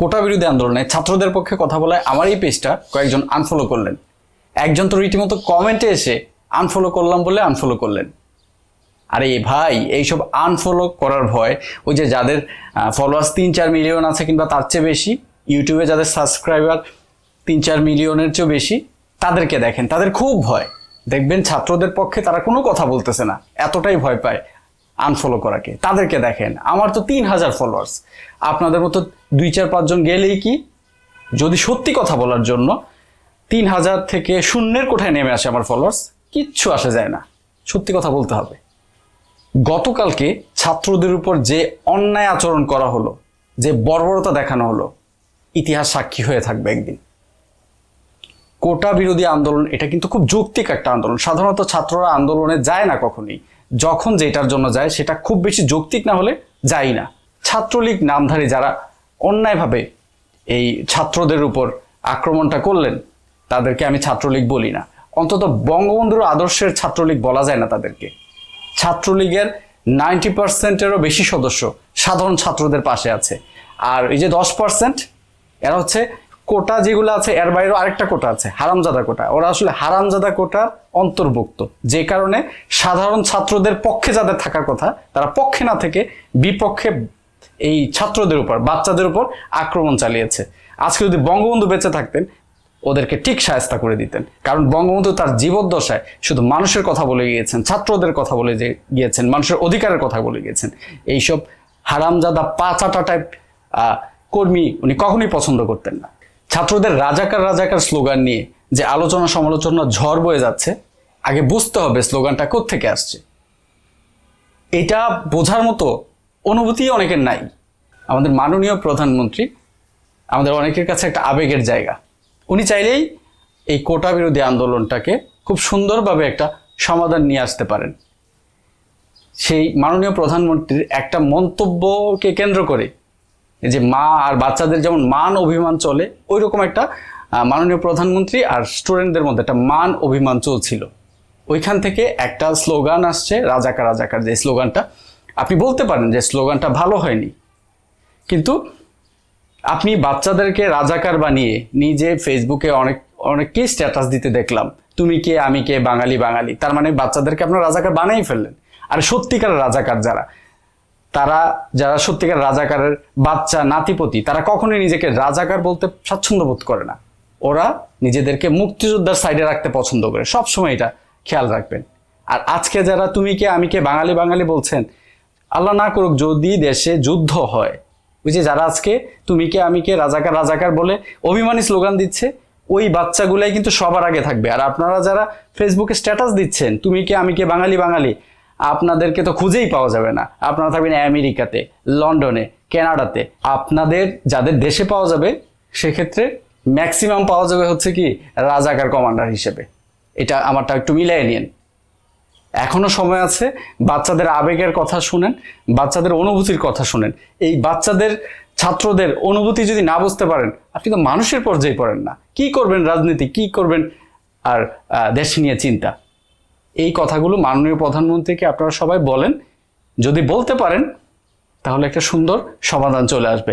কোটা বিরোধী আন্দোলনে ছাত্রদের পক্ষে কথা বলায় আমার এই পেজটা কয়েকজন আনফলো করলেন। একজন তো রীতিমতো কমেন্টে এসে আনফলো করলাম বলে আনফলো করলেন। আরে ভাই, এইসব আনফলো করার ভয়, ওই যে যাদের ফলোয়ার্স তিন চার মিলিয়ন আছে কিংবা তার চেয়ে বেশি ইউটিউবে যাদের সাবস্ক্রাইবার তিন চার মিলিয়নের চেয়েও বেশি, তাদেরকে দেখেন, তাদের খুব ভয়। দেখবেন ছাত্রদের পক্ষে তারা কোনো কথা বলতেছে না, এতটাই ভয় পায়। আনফলো করাকে তাদেরকে দেখেন। আমার তো তিন হাজার ফলোয়ার্স আপনাদের মতো দুই, চার পাঁচজন গেলেই কি? যদি সত্যি কথা বলার জন্য তিন হাজার থেকে শূন্যের কোঠায় নেমে আসে আমার ফলোয়ার্স কিচ্ছু আসা যায় না। সত্যি কথা বলতে হবে। গতকালকে ছাত্রদের উপর যে অন্যায় আচরণ করা হলো, যে বর্বরতা দেখানো হলো, ইতিহাস সাক্ষী হয়ে থাকবে একদিন। কোটা বিরোধী আন্দোলন, এটা কিন্তু খুব যৌক্তিক একটা আন্দোলন। সাধারণত ছাত্ররা আন্দোলনে যায় না কখনোই। যখন যেটার জন্য যায়, সেটা খুব বেশি যৌক্তিক না হলে যায় না। ছাত্রলীগ নামধারী যারা অন্যায়ভাবে এই ছাত্রদের উপর আক্রমণটা করলেন, তাদেরকে আমি ছাত্রলীগ বলি না। অন্তত বঙ্গবন্ধুর আদর্শের ছাত্রলীগ বলা যায় না তাদেরকে। ছাত্রলীগের নাইনটি পার্সেন্টেরও বেশি সদস্য সাধারণ ছাত্রদের পাশে আছে। আর এই যে দশ পার্সেন্ট, এরা হচ্ছে কোটা যেগুলো আছে, এর বাইরেও আরেকটা কোটা আছে, হারামজাদা কোটা। ওরা আসলে হারামজাদা কোটার অন্তর্ভুক্ত। যে কারণে সাধারণ ছাত্রদের পক্ষে যাদের থাকার কথা, তারা পক্ষে না থেকে বিপক্ষে এই ছাত্রদের উপর, বাচ্চাদের উপর আক্রমণ চালিয়েছে। আজকে যদি বঙ্গবন্ধু বেঁচে থাকতেন, ওদেরকে ঠিক সায়স্তা করে দিতেন। কারণ বঙ্গবন্ধু তার জীবদ্দশায় শুধু মানুষের কথা বলে গিয়েছেন, ছাত্রদের কথা বলে যে গিয়েছেন, মানুষের অধিকারের কথা বলে গিয়েছেন। এইসব হারামজাদা পাচাটা টাইপ কর্মী উনি কখনোই পছন্দ করতেন না। ছাত্রদের রাজাকার রাজাকার স্লোগান নিয়ে যে আলোচনা সমালোচনা ঝড় বয়ে যাচ্ছে, আগে বুঝতে হবে স্লোগানটা কোত্থেকে আসছে। এটা বোঝার মতো অনুভূতি অনেকের নাই। আমাদের মাননীয় প্রধানমন্ত্রী, আমাদের অনেকের কাছে একটা আবেগের জায়গা। উনি চাইলেই এই কোটা বিরোধী আন্দোলনটাকে খুব সুন্দরভাবে একটা সমাধান নিয়ে আসতে পারেন। সেই মাননীয় প্রধানমন্ত্রীর একটা মন্তব্যকে কেন্দ্র করে যে মা আর বাচ্চাদের যেমন মান অভিমান চলে ওই রকম একটা মাননীয় প্রধানমন্ত্রী আর স্টুডেন্টদের মধ্যে একটা মান অভিমান চলছিল। ওইখান থেকে একটা স্লোগান আসছে রাজাকার রাজাকার, যে স্লোগানটা। আপনি বলতে পারেন যে স্লোগানটা ভালো হয়নি। কিন্তু আপনি বাচ্চাদেরকে রাজাকার বানিয়ে নিজে ফেসবুকে অনেক অনেককেই স্ট্যাটাস দিতে দেখলাম। তুমি কে, আমি কে, বাঙালি বাঙালি। তার মানে বাচ্চাদেরকে আপনার রাজাকার বানাই ফেললেন। আর সত্যিকার রাজাকার যারা তারা যারা সত্যিকার রাজাকারের বাচ্চা, নাতিপতি, তারা কখনোই নিজেকে রাজাকার বলতে স্বাচ্ছন্দ্য বোধ করে না। ওরা নিজেদেরকে মুক্তিযোদ্ধার সাইডে রাখতে পছন্দ করে। সব সময় এটা খেয়াল রাখবেন। আর আজকে যারা তুমি কে, আমি কে, বাঙালি বাঙালি বলছেন, আল্লাহ না করুক, যদি দেশে যুদ্ধ হয়, ওই যে যারা আজকে তুমি কে, আমি কে, রাজাকার রাজাকার বলে অভিমানী স্লোগান দিচ্ছে, ওই বাচ্চাগুলাই কিন্তু সবার আগে থাকবে। আর আপনারা যারা ফেসবুকে স্ট্যাটাস দিচ্ছেন, তুমি কে, আমি কে, বাঙালি বাঙালি আপনাদেরকে তো খুঁজেই পাওয়া যাবে না। আপনারা থাকবেন আমেরিকাতে, লন্ডনে, কানাডাতে। আপনাদের যাদের দেশে পাওয়া যাবে, সেক্ষেত্রে ম্যাক্সিমাম পাওয়া যাবে হচ্ছে কি, রাজাকার কমান্ডার হিসেবে। এটা আমারটা একটু মিলাই নিন এখনও সময় আছে, বাচ্চাদের আবেগের কথা শুনেন, বাচ্চাদের অনুভূতির কথা শুনেন। এই বাচ্চাদের, ছাত্রদের অনুভূতি যদি না বুঝতে পারেন, আপনি তো মানুষের পর্যায়ে পড়েন না। কি করবেন রাজনীতি, কি করবেন আর দেশ নিয়ে চিন্তা? এই কথাগুলো মাননীয় প্রধানমন্ত্রীকে আপনারা সবাই বলেন। যদি বলতে পারেন, তাহলে একটা সুন্দর সমাধান চলে আসবে।